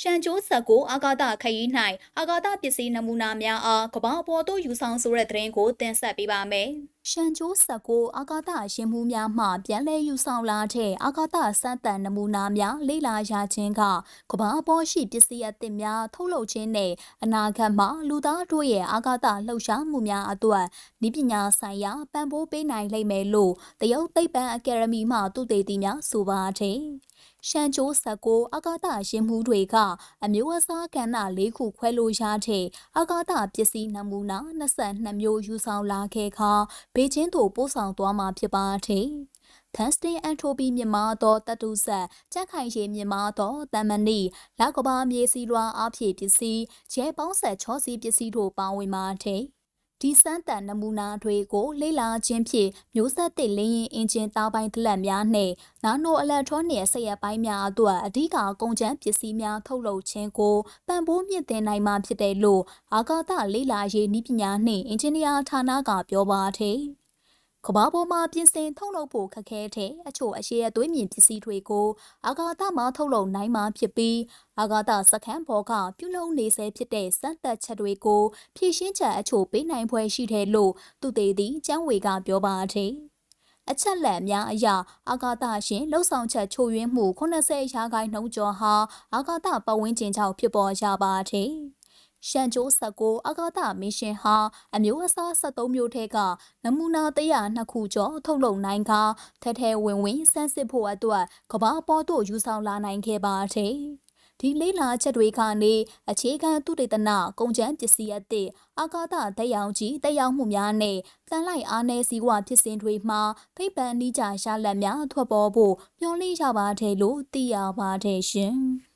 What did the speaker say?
ရှန်ကျိုးဆက်ကိုအာဂါတခရီး၌အာဂါတပစ္စည်းနမူနာများအားကမ္ဘာပေါ်သို့ယူဆောင်ဆိုတဲ့သတင်းကိုတင်ဆက်ပေးပါမယ်။ရှန်ကျိုးဆက်ကိုအာဂါတရှင်မှုများမှပြန်လည်ယူဆောင်လာတဲ့အာဂါတစမ်းသပ်နမူနာများလေ့လာရခြင်းကကမ္ဘာပေါ်ရှိပစ္စည်းအသစ်များထုတ်လုပ်ခြင်းနဲ့အနာဂတ်မှာလူသားတို့ရဲ့အာဂါတလှုပ်ရှားမှုများအတွက်ဤပညာဆိုင်ရာပံ့ပိုးပေးနိုင်လိမ့်မယ်လို့တရုတ်သိပ္ပံအကယ်ဒမီမှသူတေသီများဆိုပါတယ်။ ရှန်ကျိုးဆက်ကိုအာဂါတရှင်မှုတွေက အမျိုးအစားကဏ္ဍ၄ခုခွဲလို့ရတဲ့အာဂါတပစ္စည်းနမူနာ22မျိုးယူဆောင်လာခဲ့ခါဘေကျင်းသို့ပို့ဆောင်သွားမှာဖြစ်ပါတယ်။ Testing entropy မြင့်မားသောတတုဆက်ကြက်ခိုင်ရေမြင့်မားသောတမဏိလောက်ကဘာမြေစီလွာအဖြစ်ပစ္စည်းကျဲပေါင်းဆက်ချောစီပစ္စည်းတို့ပါဝင်ပါတယ်။ ဒီစမ်းတန်နမူနာတွေကိုလေ့လာခြင်းဖြင့်မျိုးဆက်သစ်လင်းရင်အင်ဂျင်သားပိုင်းဒလက်များနှင့်နာနိုအီလက်ထရောနစ်ဆက်ရပိုင်းများအတွက်အဓိကကုန်ကျန်းပစ္စည်းများထုတ်လုပ်ခြင်းကိုပံ့ပိုးမြင့်တင်နိုင်မှာဖြစ်တယ်လို့အာကာသလေ့လာရေးနည်းပညာနှင့်အင်ဂျင်နီယာဌာနကပြောပါတယ်။ ကဘာပေါ်မှာပြင်ဆင်ထုတ်လုပ်ဖို့ခက်ခဲတဲ့အချို့အရေးအသွေးမြင့်ပစ္စည်းတွေကိုအာဂါသမှာထုတ်လုပ်နိုင်မှာဖြစ်ပြီးအာဂါသစခန်းပေါ်ကပြုလုပ်နေဆဲဖြစ်တဲ့စက်သက်ချက်တွေကိုဖြည့်ရှင်းချက်အချို့ပေးနိုင်ဖွယ်ရှိတယ်လို့သူသေးသည်ကျန်းဝေကပြောပါတယ်အချက်လက်များအရအာဂါသရှင်လှုပ်ဆောင်ချက်ချို့ယွင်းမှု80ရာခိုင်နှုန်းကျော်ဟာအာဂါသပတ်ဝန်းကျင်ကြောင့်ဖြစ်ပေါ်ကြပါတယ်။ ရှန်ကျိုးဆက်ကိုအကာသမင်းရှင်ဟာအမျိုးအစား73မျိုးထဲကနမူနာ102ခုကျော်ထုတ်လုပ်နိုင်ကထဲထဲဝင်ဝင်စမ်းစစ်ဖို့အတွက်ကဘာပေါ်သို့ယူဆောင်လာနိုင်ခဲ့ပါတယ်။ဒီလေးလာချက်တွေကနေအခြေခံသူတေသနကုန်ကျန်းပစ္စည်းအသည့်အာကာသတက်ရောင်ကြီးတက်ရောက်မှုများနဲ့တန်လိုက်အားနည်းစီးဝါဖြစ်စဉ်တွေမှာဖိပန်နီးကြရလက်များထွက်ပေါ်ဖို့မျှော်လင့်ရပါတယ်လို့သိရပါတယ်ရှင်။